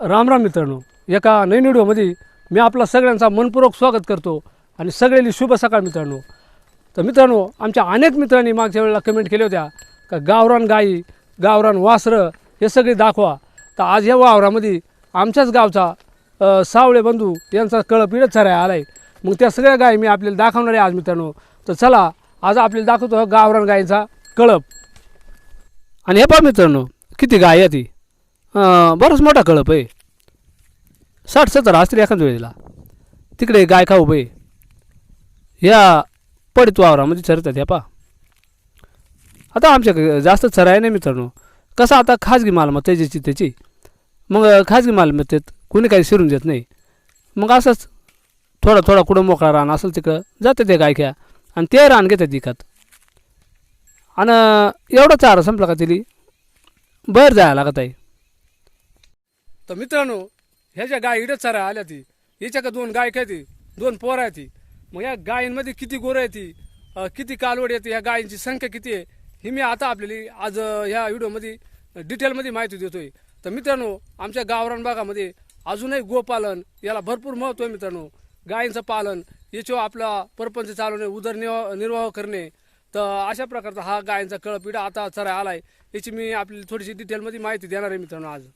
राम राम मित्रांनो एका नवीन व्हिडिओमध्ये मी आपला सगळ्यांचा मनपूर्वक स्वागत करतो आणि सगळ्यांनी शुभ सकाळ मित्रांनो. तर मित्रांनो आमच्या अनेक मित्रांनी मागच्या वेळेला कमेंट केल्या होत्या का गावरान गाई गावरान वासरं हे सगळे दाखवा. तर आज या वावरामध्ये आमच्याच गावचा सावळे बंधू यांचा कळप इडत चराय आला आहे मग त्या सगळ्या गायी मी आपल्याला दाखवणार आहे आज मित्रांनो. तर चला आज आपल्याला दाखवतो गावरान गायींचा कळप. आणि हे पहा मित्रांनो किती गाय आहे ती बराच मोठा कळप आहे. साठ सत्तर असतील एखाद्या वेळेला. तिकडे गाय खाऊ बाई ह्या पडीत वावरामध्ये चरतात ह्या पा. आता आमच्या जास्त चराय नाही मित्रांनो. कसं आता खाजगी मालमत्ता ज्याची त्याची. मग खाजगी मालमत्तेत कोणी काही शिरून देत नाही. मग असंच थोडा थोडा कुठं मोकळा रान असेल तिकडं जाते ते गायख्या आणि ते रान घेतात विकत. आणि एवढा चारा संपला का तिली? बाहेर जायला लागत आहे. तर मित्रांनो ह्या ज्या गाय इकडे चारा आल्या ती याच्या का दोन गाय काय ती? दोन पोरं आहे ती. मग या गायींमध्ये किती गोरं आहे ती? किती कालवड येते? ह्या गायींची संख्या किती आहे? ही मी आता आपल्याला आज ह्या व्हिडिओमध्ये डिटेलमध्ये माहिती देतोय. तर मित्रांनो आमच्या गावरान भागामध्ये अजूनही गोपालन याला भरपूर महत्त्व आहे मित्रांनो. गायींचं पालन याच्यावर आपला परपंच चालवणे उदरनिर्वाह निर्वाह करणे. तर अशा प्रकारचा हा गायींचा कळपिडा आता चरा आलाय. याची मी आपली थोडीशी डिटेलमध्ये माहिती देणार आहे मित्रांनो आज.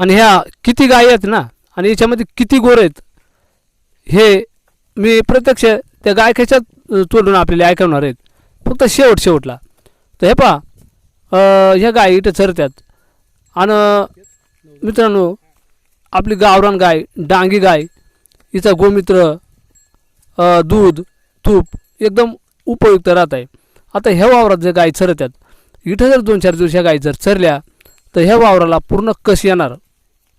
आणि ह्या किती गायी आहेत ना आणि याच्यामध्ये किती गोर आहेत हे मी प्रत्यक्ष त्या गायकाच्या तोडून आपल्याला ऐकवणार आहेत. फक्त शेवट शेवटला. तर हे पहा ह्या गायी इथं चरत्यात. आणि मित्रांनो आपली गावरान गाय डांगी गाय हिचा गोमित्र दूध तूप एकदम उपयुक्त राहत आहे. आता ह्या वावरात जर गाय चरत्यात इथं जर दोन चार दिवस ह्या गायी जर चरल्या तर ह्या वावराला पूर्ण कस येणार?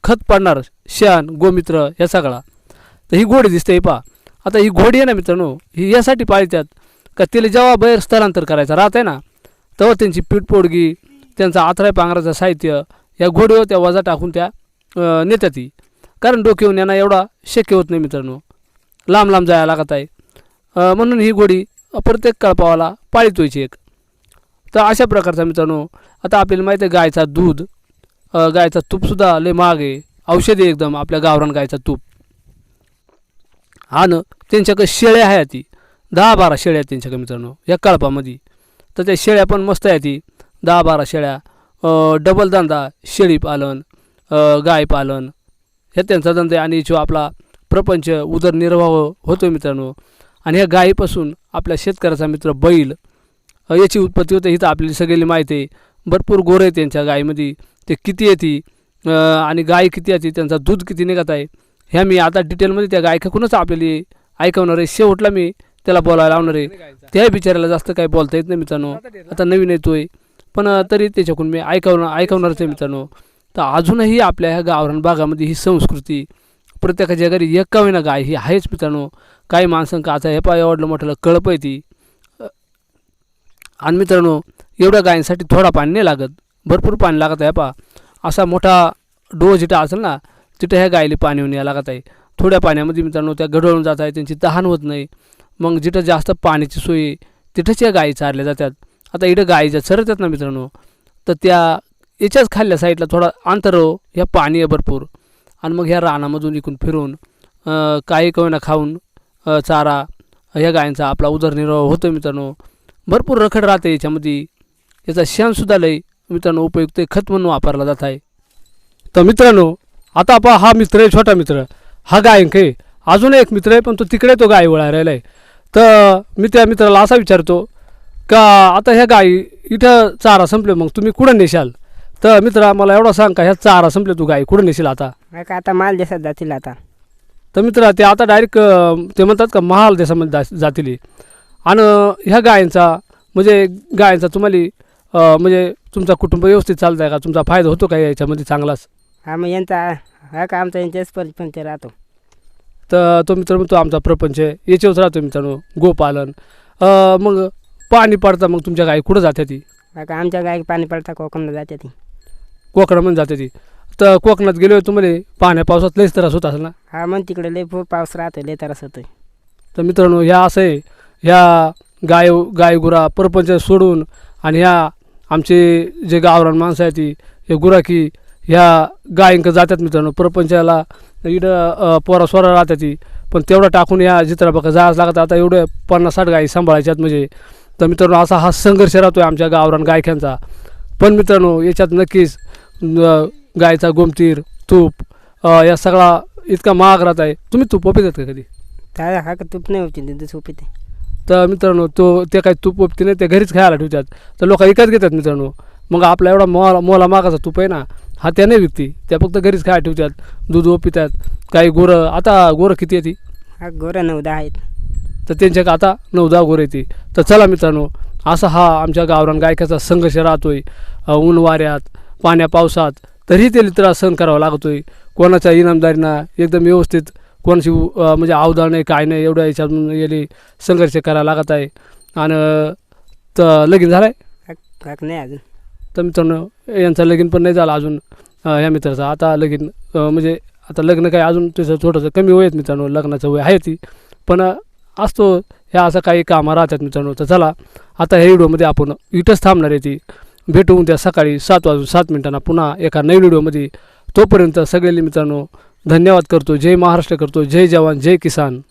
खत पाडणार शान गोमित्र या सगळा. तर ही घोडी दिसते ही पहा. आता ही घोडी आहे ना मित्रांनो ही यासाठी पाळतात का तिला जेव्हा बाहेर स्थलांतर करायचं राहत आहे ना तेव्हा त्यांची पीठपोडगी त्यांचा आथराय पांघराचं साहित्य या घोडीवर त्या वजा टाकून त्या नेत्या ती कारण डोक्याहून यांना एवढा शक्य होत नाही मित्रांनो. लांब लांब जायला लागत आहे. म्हणून ही घोडी प्रत्येक कळपावाला पाळीत व्हायची एक. तर अशा प्रकारचा मित्रांनो आता आपल्याला माहिती आहे गायचा दूध गायचा तूपसुद्धा लय महाग आहे. औषधी एकदम आपल्या गावरान गायचा तूप. आणि त्यांच्याकडे शेळ्या आहे ती. दहा बारा शेळ्या आहेत त्यांच्याकडे मित्रांनो या कळपामध्ये. तर त्या शेळ्या पण मस्त आहे ती. दहा बारा शेळ्या डबल धंदा शेळी पालन गाय पालन. हे त्यांचा धंदा आहे आणि जो आपला प्रपंच उदरनिर्वाह होतो मित्रांनो. आणि ह्या गायीपासून आपल्या शेतकऱ्याचा मित्र बैल याची उत्पत्ती होते. ही तर आपल्याला सगळी माहिती आहे. भरपूर गोरं आहेत त्यांच्या गायीमध्ये. ते किती येते आणि गाय किती येते त्यांचा दूध किती निघत आहे ह्या मी आता डिटेलमध्ये त्या गायकाकडूनच आपल्याला ऐकवणार आहे. शेवटला मी त्याला बोलायला लावणार आहे. त्या बिचाऱ्याला जास्त काही बोलता येत नाही मित्रांनो. आता नवीन येतोय. पण तरी त्याच्याकडून मी ऐकवणार ऐकवणारच आहे मित्रांनो. तर अजूनही आपल्या ह्या गावरान भागामध्ये ही संस्कृती प्रत्येकाच्या घरी एक होईना गाय ही आहेच मित्रांनो. काही माणसांका आता हे पाय आवडलं म्हटलं कळप आहे ती. आणि मित्रांनो एवढ्या गायींसाठी थोडा पाणी नाही लागत. भरपूर पाणी लागत आहे पा असा मोठा डो जिथं असेल ना तिथं ह्या गायीला पाणी होऊन यायला लागत आहे. थोड्या पाण्यामध्ये मित्रांनो त्या गढळून जात आहे त्यांची तहान होत नाही. मग जिथं जास्त पाण्याची सोय तिथंच या गायी चारल्या जातात. आता इथं गायीच्या चरतात ना मित्रांनो तर त्या याच्याच खाल्ल्या साईडला थोडा अंतर हो, ह्या पाणी आहे भरपूर. आणि मग ह्या रानामधून इकून फिरून काही कवना खाऊन चारा ह्या गायींचा आपला उदरनिर्वाह होतो मित्रांनो. भरपूर रखड राहते याच्यामध्ये. याचा शेणसुद्धा लई मित्रांनो उपयुक्त खत म्हणून वापरला जात आहे. तर मित्रांनो आता पहा हा मित्र आहे छोटा मित्र. हा गायक आहे अजून एक मित्र आहे पण तो तिकडे तो गाय वळा राहिला आहे. तर मी त्या मित्राला असा विचारतो का आता ह्या गायी इथं चारा संपले मग तुम्ही कुठं नेशाल? तर मित्रा मला एवढा सांग का ह्या चारा संपले तू गाय कुठं नेशील आता? का आता माल देशात जातील आता. तर मित्र ते आता डायरेक्ट ते म्हणतात का महाल देशामध्ये जा जातील आणि ह्या गायींचा म्हणजे गायींचा तुम्हाला म्हणजे तुमचा कुटुंब व्यवस्थित चालत आहे का? तुमचा फायदा होतो का याच्यामध्ये चांगलाच? हा मग यांचा हा का आमचा यांच्याच पंच राहतो. तर तो मित्र म्हणतो आमचा प्रपंच आहे. याच्यावरच राहतो मित्रांनो गोपालन. अं, मग पाणी पडतं मग तुमच्या गाई कुठं जाते ती? हा का आमच्या गाय पाणी पडता कोकणला जाते ती. कोकणामध्ये जाते ती. तर कोकणात गेलो तुम्हाला पाण्या पावसात लईच त्रास होत असेल ना? हा मग तिकडे लय खूप पाऊस राहतो लय त्रास होतोय. तर मित्रांनो ह्या असं आहे. ह्या गाय गायगुरा परपंच सोडून आणि ह्या आमचे जे गावरान माणसं आहेत ती हे गुराखी ह्या गायंक जातात मित्रांनो. प्रपंचाला इकडं पोरा सोरा राहतात ती पण तेवढं टाकून या चित्राबाका जायच लागत. आता एवढे पन्नास साठ गायी सांभाळायच्यात म्हणजे. तर मित्रांनो असा हा संघर्ष राहतो आहे आमच्या गावरान गायक्यांचा पण मित्रांनो याच्यात नक्कीच गायचा गोमतीर तूप या सगळा इतका महाग राहत आहे. तुम्ही तूप ओपितात का कधी? त्या हा का तूप नाही होती तिथं सोपी ते तर मित्रांनो तो ते काही तूप ओपते नाही ते घरीच खायला ठेवतात. तर लोक विकत घेतात मित्रांनो. मग आपला एवढा मोला मोला मागाचा तूप आहे ना हा त्या नाही विकती. त्या फक्त घरीच खायला ठेवतात. दूध ओपितात काही गोरं आता गोरं किती येते हा गोरा नऊ दहा आहेत. तर त्यांच्या आता नऊ दहा गोरं येते तर चला मित्रांनो असा हा आमच्या गावरान गायकाचा संघर्ष राहतोय. ऊन वाऱ्यात पाण्या पावसात तरी ते त्रास सहन करावा लागतोय. कोणाच्या इनामदारीना एकदम व्यवस्थित कोणाची अ, म्हणजे अवधान नाही काय नाही एवढ्या याच्यातून गेली संघर्ष करायला लागत आहे. आणि तर लगीन झालं आहे नाही अजून. तर मित्रांनो यांचं लगीन पण नाही झालं अजून. या मित्राचं आता लगीन म्हणजे आता लग्न काय अजून त्याचं थोडंसं कमी वय आहे मित्रांनो लग्नाचं वय आहे ती. पण असतो ह्या असं काही कामं राहतात मित्रांनो तर चला आता ह्या व्हिडिओमध्ये आपण इथंच थांबणार आहे ती. भेटू उद्या सकाळी सात वाजून सात मिनिटांना पुन्हा एका नवीन व्हिडिओमध्ये. तोपर्यंत सगळे मित्रांनो धन्यवाद करतो. जय महाराष्ट्र करतो. जय जवान जय किसान.